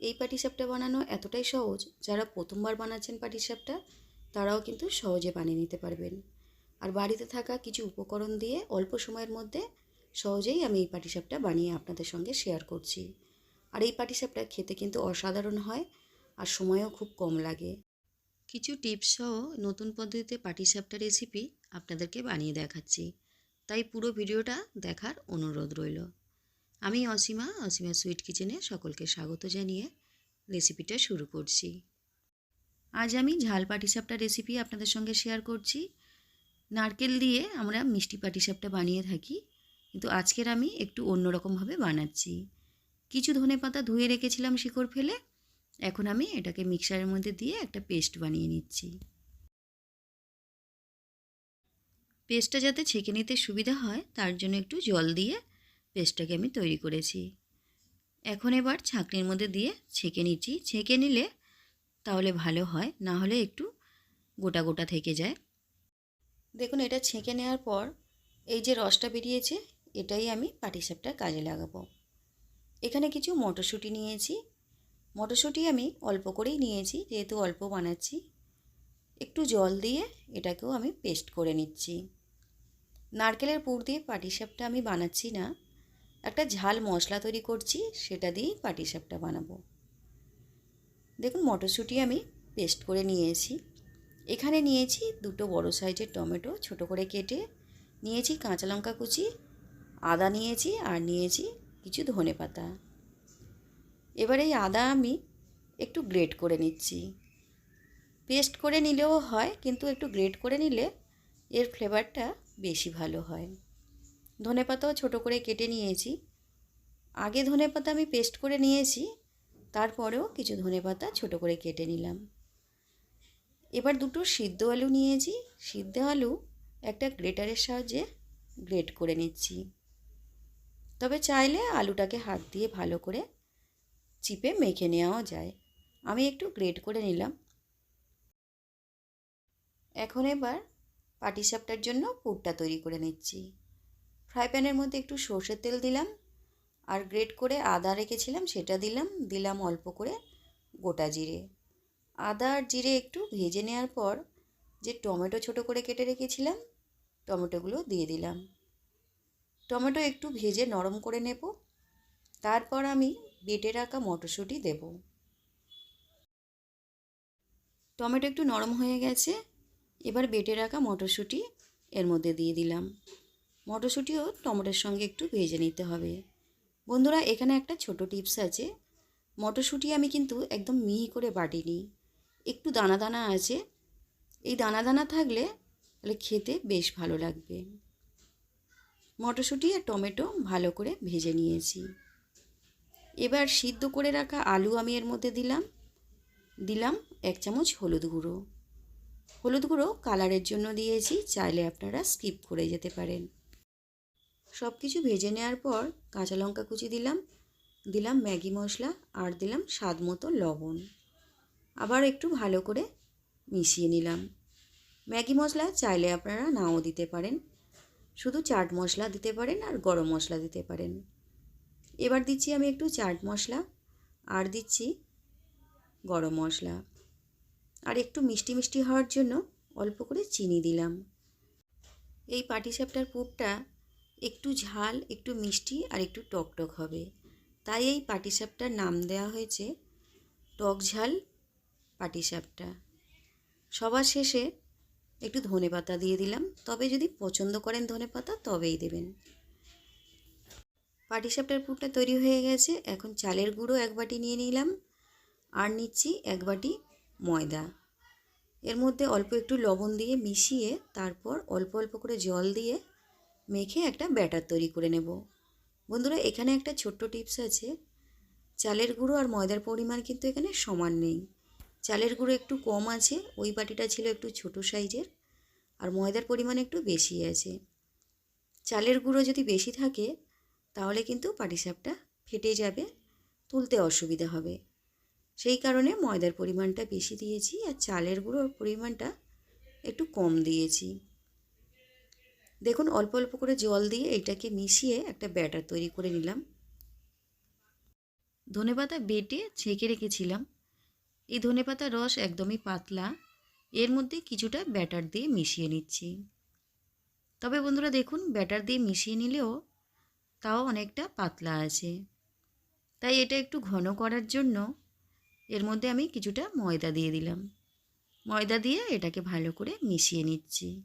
এই পাটিসাপটা বানানো এতটাই সহজ, যারা প্রথমবার বানাচ্ছেন পাটিসাপটা, তারাও কিন্তু সহজে বানিয়ে নিতে পারবেন। আর বাড়িতে থাকা কিছু উপকরণ দিয়ে অল্প সময়ের মধ্যে সহজেই আমি এই পাটিসাপটা বানিয়ে আপনাদের সঙ্গে শেয়ার করছি। আর এই পাটিসাপটা খেতে কিন্তু অসাধারণ হয় আর সময়ও খুব কম লাগে। কিছু টিপস সহ নতুন পদ্ধতিতে পাটিসাপটা রেসিপি আপনাদেরকে বানিয়ে দেখাচ্ছি। তাই পুরো ভিডিওটা দেখার অনুরোধ রইল। আমি অসীমা অসীমা সুইট কিচেনে সকলকে স্বাগত জানিয়ে রেসিপিটা শুরু করছি। আজ আমি ঝাল পাটিসাপটা রেসিপি আপনাদের সঙ্গে শেয়ার করছি। নারকেল দিয়ে আমরা মিষ্টি পাটিসাপটা বানিয়ে থাকি, কিন্তু আজকের আমি একটু অন্যরকমভাবে বানাচ্ছি। কিছু ধনে পাতা ধুয়ে রেখেছিলাম শিকড় ফেলে, এখন আমি এটাকে মিক্সারের মধ্যে দিয়ে একটা পেস্ট বানিয়ে নিচ্ছি। পেস্টটা যাতে ছেঁকে নিতে সুবিধা হয়, তার জন্য একটু জল দিয়ে পেস্টটাকে আমি তৈরি করেছি। এখন এবার ছাঁকনির মধ্যে দিয়ে ছেঁকে নিচ্ছি। ছেঁকে নিলে তাহলে ভালো হয়, না হলে একটু গোটা গোটা থেকে যায়। দেখুন, এটা ছেঁকে নেওয়ার পর এই যে রসটা বেরিয়েছে, এটাই আমি পাটিসাপটার কাজে লাগাবো। এখানে কিছু মটরশুঁটি নিয়েছি। মটরশুঁটি আমি অল্প করেই নিয়েছি, যেহেতু অল্প বানাচ্ছি। একটু জল দিয়ে এটাকেও আমি পেস্ট করে নিচ্ছি। নারকেলের পুর দিয়ে পাটিসাপটা আমি বানাচ্ছি না। একটা ঝাল মশলা তৈরি করছি, সেটা দিয়েই পাটি পাটিসাপটা বানাবো। দেখুন, মটরশুঁটি আমি পেস্ট করে নিয়েছি। এখানে নিয়েছি দুটো বড় সাইজের টমেটো ছোট করে কেটে নিয়েছি কাঁচা লঙ্কা কুচি, আদা নিয়েছি আর নিয়েছি কিছু ধনে পাতা। এবার এই আদা আমি একটু গ্রেট করে নিচ্ছি। পেস্ট করে নিলেও হয়, কিন্তু একটু গ্রেট করে নিলে এর ফ্লেভারটা বেশি ভালো হয়। ধনে পাতাও ছোটো করে কেটে নিয়েছি। আগে ধনে পাতা আমি পেস্ট করে নিয়েছি, তারপরেও কিছু ধনে পাতা ছোটো করে কেটে নিলাম। এবার দুটো সিদ্ধ আলু নিয়েছি। সিদ্ধ আলু একটা গ্রেটারের সাহায্যে গ্রেট করে নিচ্ছি। তবে চাইলে আলুটাকে হাত দিয়ে ভালো করে চিপে মেখে নেওয়াও যায়। আমি একটু গ্রেট করে নিলাম। এখন এবার পাটিসাপটার জন্য পুরটা তৈরি করে নিচ্ছি। ফ্রাই প্যানের মধ্যে একটু সর্ষের তেল দিলাম আর গ্রেট করে আদা রেখেছিলাম, সেটা দিলাম দিলাম অল্প করে গোটা জিরে। আদা আর জিরে একটু ভেজে নেওয়ার পর যে টমেটো ছোট করে কেটে রেখেছিলাম, টমেটোগুলো দিয়ে দিলাম। টমেটো একটু ভেজে নরম করে নেব, তারপর আমি বেটে রাখা মটরশুঁটি দেব। টমেটো একটু নরম হয়ে গেছে, এবার বেটে রাখা মটরশুঁটি এর মধ্যে দিয়ে দিলাম। মটরশুঁটিও টমেটোর সঙ্গে একটু ভেজে নিতে হবে। বন্ধুরা, এখানে একটা ছোট টিপস আছে। মটরশুঁটি আমি কিন্তু একদম মিহি করে বাটিনি। একটু দানা দানা আছে। এই দানা দানা থাকলে তাহলে খেতে বেশ ভালো লাগবে। মটরশুঁটি আর টমেটো ভালো করে ভেজে নিয়েছি। এবার সিদ্ধ করে রাখা আলু আমি এর মধ্যে দিলাম। দিলাম এক চামচ হলুদ গুঁড়ো। হলুদ গুঁড়ো কালারের জন্য দিয়েছি। চাইলে আপনারা স্কিপ করে যেতে পারেন। সব কিছু ভেজে নেওয়ার পর কাঁচা লঙ্কা কুচি দিলাম দিলাম ম্যাগি মশলা আর দিলাম স্বাদ মতো লবণ। আবার একটু ভালো করে মিশিয়ে নিলাম। ম্যাগি মশলা চাইলে আপনারা নাও দিতে পারেন। শুধু চাট মশলা দিতে পারেন আর গরম মশলা দিতে পারেন। এবার দিচ্ছি আমি একটু চাট মশলা আর দিচ্ছি গরম মশলা। আর একটু মিষ্টি মিষ্টি হওয়ার জন্য অল্প করে চিনি দিলাম। এই পাটিসাপটার পুরটা একটু ঝাল, একটু মিষ্টি আর একটু টকটক হবে। তাই এই পাটিসাপটার নাম দেওয়া হয়েছে টক ঝাল পাটিসাপটা। সবার শেষে একটু ধনে পাতা দিয়ে দিলাম। তবে যদি পছন্দ করেন ধনে পাতা, তবেই দেবেন। পাটিসাপটার পুরটা তৈরি হয়ে গেছে। এখন চালের গুঁড়ো এক বাটি নিয়ে নিলাম। আর নিচ্ছি এক বাটি ময়দা। এর মধ্যে অল্প একটু লবণ দিয়ে মিশিয়ে তারপর অল্প অল্প করে জল দিয়ে মেখে একটা ব্যাটার তৈরি করে নেব। বন্ধুরা, এখানে একটা ছোট্ট টিপস আছে। চালের গুঁড়ো আর ময়দার পরিমাণ কিন্তু এখানে সমান নেই। চালের গুঁড়ো একটু কম আছে, ওই বাটিটা ছিল একটু ছোট সাইজের আর ময়দার পরিমাণ একটু বেশি আছে। চালের গুঁড়ো যদি বেশি থাকে, তাহলে কিন্তু পাটিসাপটা ফেটে যাবে, তুলতে অসুবিধা হবে। সেই কারণে ময়দার পরিমাণটা বেশি দিয়েছি আর চালের গুঁড়োর পরিমাণটা একটু কম দিয়েছি। দেখুন, অল্প অল্প করে জল দিয়ে এটাকে মিশিয়ে একটা ব্যাটার তৈরি করে নিলাম। ধনেপাতা বেটে ছেঁকে রেখেছিলাম। এই ধনেপাতার রস একদমই পাতলা। এর মধ্যে কিছুটা ব্যাটার দিয়ে মিশিয়ে নিচ্ছি। তবে বন্ধুরা, দেখুন, ব্যাটার দিয়ে মিশিয়ে নিলেও তাও অনেকটা পাতলা আছে। তাই এটা একটু ঘন করার জন্য এর মধ্যে আমি কিছুটা ময়দা দিয়ে দিলাম। ময়দা দিয়ে এটাকে ভালো করে মিশিয়ে নিচ্ছি।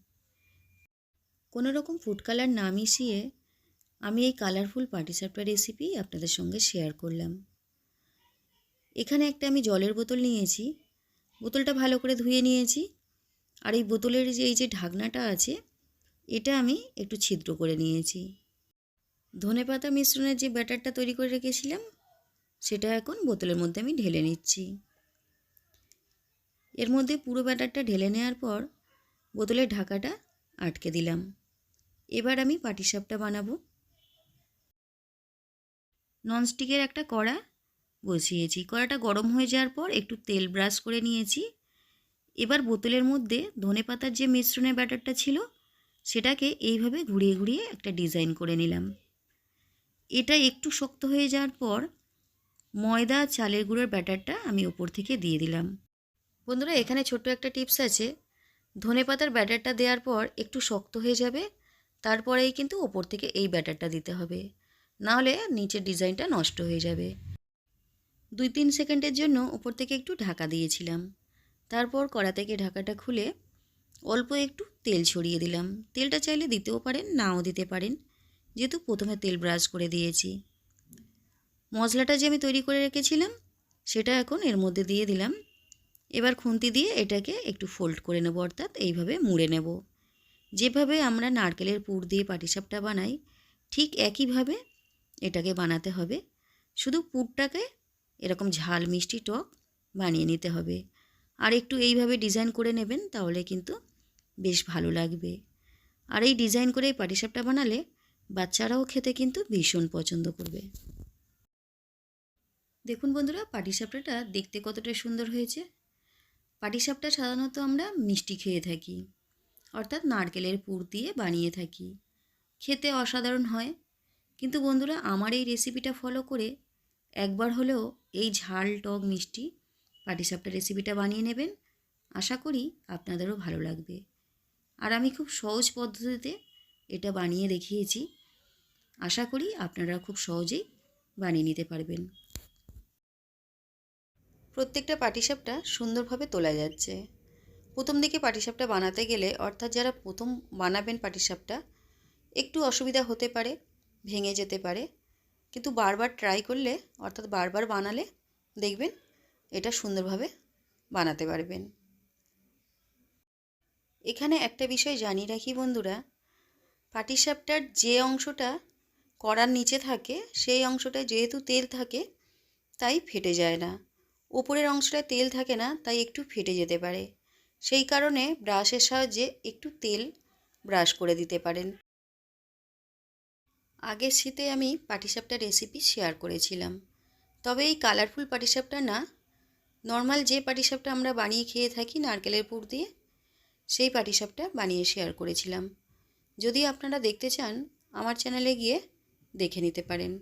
কোনো রকম ফুড কালার না মিশিয়ে আমি এই কালারফুল পাটিসাপটা রেসিপি আপনাদের সঙ্গে শেয়ার করলাম। এখানে একটা আমি জলের বোতল নিয়েছি। বোতলটা ভালো করে ধুয়ে নিয়েছি। আর এই বোতলের যে, এই যে ঢাকনাটা আছে, এটা আমি একটু ছিদ্র করে নিয়েছি। ধনেপাতা মিশ্রণের যে ব্যাটারটা তৈরি করে রেখেছিলাম, সেটা এখন বোতলের মধ্যে আমি ঢেলে নিচ্ছি। এর মধ্যে পুরো ব্যাটারটা ঢেলে নেওয়ার পর বোতলের ঢাকাটা আটকে দিলাম। এবার আমি পাটিসাপটা বানাবো। ননস্টিকের একটা কড়া বসিয়েছি। কড়াটা গরম হয়ে যাওয়ার পর একটু তেল ব্রাশ করে নিয়েছি। এবার বোতলের মধ্যে ধনেপাতার যে মিশ্রণের ব্যাটারটা ছিল, সেটাকে এইভাবে ঘুরিয়ে ঘুরিয়ে একটা ডিজাইন করে নিলাম। এটা একটু শক্ত হয়ে যাওয়ার পর ময়দা, চালের গুঁড়োর ব্যাটারটা আমি ওপর থেকে দিয়ে দিলাম। বন্ধুরা, এখানে ছোট্ট একটা টিপস আছে। ধনেপাতার ব্যাটারটা দেওয়ার পর একটু শক্ত হয়ে যাবে। তারপরেই কিন্তু ওপর থেকে এই ব্যাটারটা দিতে হবে। নাহলে নিচের ডিজাইনটা নষ্ট হয়ে যাবে। দুই তিন সেকেন্ডের জন্য ওপর থেকে একটু ঢাকা দিয়েছিলাম। তারপর কড়া থেকে ঢাকাটা খুলে অল্প একটু তেল ছড়িয়ে দিলাম। তেলটা চাইলে দিতেও পারেন, নাও দিতে পারেন। যেহেতু প্রথমে তেল ব্রাশ করে দিয়েছি। মশলাটা যে আমি তৈরি করে রেখেছিলাম, সেটা এখন এর মধ্যে দিয়ে দিলাম। এবার খুন্তি দিয়ে এটাকে একটু ফোল্ড করে নেব, অর্থাৎ এইভাবে মুড়ে নেব। যেভাবে আমরা নারকেলের পুর দিয়ে পাটিসাপটা বানাই, ঠিক একইভাবে এটাকে বানাতে হবে। শুধু পুরটাকে এরকম ঝাল মিষ্টি টক বানিয়ে নিতে হবে। আর একটু এইভাবে ডিজাইন করে নেবেন তাহলে কিন্তু বেশ ভালো লাগবে। আর এই ডিজাইন করে এই পাটিসাপটা বানালে বাচ্চারাও খেতে কিন্তু ভীষণ পছন্দ করবে। দেখুন বন্ধুরা, পাটিসাপটাটা দেখতে কতটা সুন্দর হয়েছে। পাটিসাপটা সাধারণত আমরা মিষ্টি খেয়ে থাকি। অর্থাৎ নারকেলের পুর দিয়ে বানিয়ে থাকি। খেতে অসাধারণ হয়। কিন্তু বন্ধুরা, আমার এই রেসিপিটা ফলো করে একবার হলেও এই ঝাল, টক, মিষ্টি, পাটিসাপটা রেসিপিটা বানিয়ে নেবেন। আশা করি আপনাদেরও ভালো লাগবে। আর আমি খুব সহজ পদ্ধতিতে এটা বানিয়ে দেখিয়েছি। আশা করি আপনারা খুব সহজেই বানিয়ে নিতে পারবেন। প্রত্যেকটা পাটিসাপটা সুন্দরভাবে তোলা যাচ্ছে। প্রথম দিকে পাটিসাপটা বানাতে গেলে, অর্থাৎ যারা প্রথম বানাবেন পাটিসাপটা, একটু অসুবিধা হতে পারে, ভেঙে যেতে পারে। কিন্তু বারবার ট্রাই করলে, অর্থাৎ বারবার বানালে, দেখবেন এটা সুন্দরভাবে বানাতে পারবেন। এখানে একটা বিষয় জানিয়ে রাখি বন্ধুরা, পাটিসাপটার যে অংশটা কড়ার নিচে থাকে, সেই অংশটায় যেহেতু তেল থাকে, তাই ফেটে যায় না। ওপরের অংশটায় তেল থাকে না, তাই একটু ফেটে যেতে পারে। সেই কারণে ব্রাশের সাহায্যে একটু তেল ব্রাশ করে দিতে পারেন। আগের শীতে আমি পাটিসাপটা রেসিপি শেয়ার করেছিলাম। তবে এই কালারফুল পাটিসাপটা না নর্মাল যে পাটিসাপটা আমরা বানিয়ে খেয়ে থাকি নারকেলের পুর দিয়ে, সেই পাটিসাপটা বানিয়ে শেয়ার করেছিলাম। যদি আপনারা দেখতে চান, আমার চ্যানেলে গিয়ে দেখে নিতে পারেন।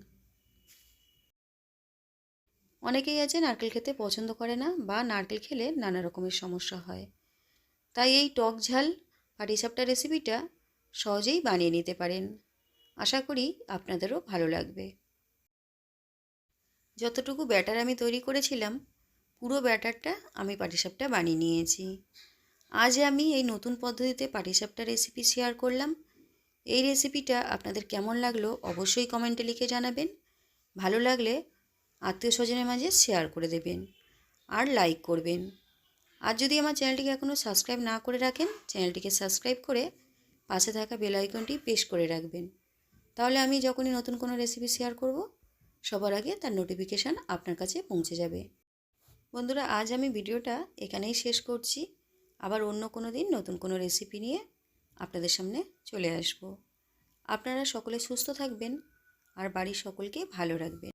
অনেকেই আছে নারকেল খেতে পছন্দ করে না বা নারকেল খেলে নানা রকমের সমস্যা হয়। তাই এই টক ঝাল পাটিসাপটা রেসিপিটা সহজেই বানিয়ে নিতে পারেন। আশা করি আপনাদেরও ভালো লাগবে। যতটুকু ব্যাটার আমি তৈরি করেছিলাম, পুরো ব্যাটারটা আমি পাটিসাপটা বানিয়ে নিয়েছি। আজ আমি এই নতুন পদ্ধতিতে পাটিসাপটা রেসিপি শেয়ার করলাম। এই রেসিপিটা আপনাদের কেমন লাগল অবশ্যই কমেন্টে লিখে জানাবেন। ভালো লাগলে আত্মীয় স্বজনের মাঝে শেয়ার করে দেবেন। আর লাইক করবেন। আর যদি আমার চ্যানেলটিকে এখনও সাবস্ক্রাইব না করে রাখেন, চ্যানেলটিকে সাবস্ক্রাইব করে পাশে থাকা বেল আইকনটি প্রেস করে রাখবেন। তাহলে আমি যখনই নতুন কোনো রেসিপি শেয়ার করব, সবার আগে তার নোটিফিকেশান আপনার কাছে পৌঁছে যাবে। বন্ধুরা, আজ আমি ভিডিওটা এখানেই শেষ করছি। আবার অন্য কোনো দিন নতুন কোনো রেসিপি নিয়ে আপনাদের সামনে চলে আসব। আপনারা সকলে সুস্থ থাকবেন আর বাড়ির সকলকে ভালো রাখবেন।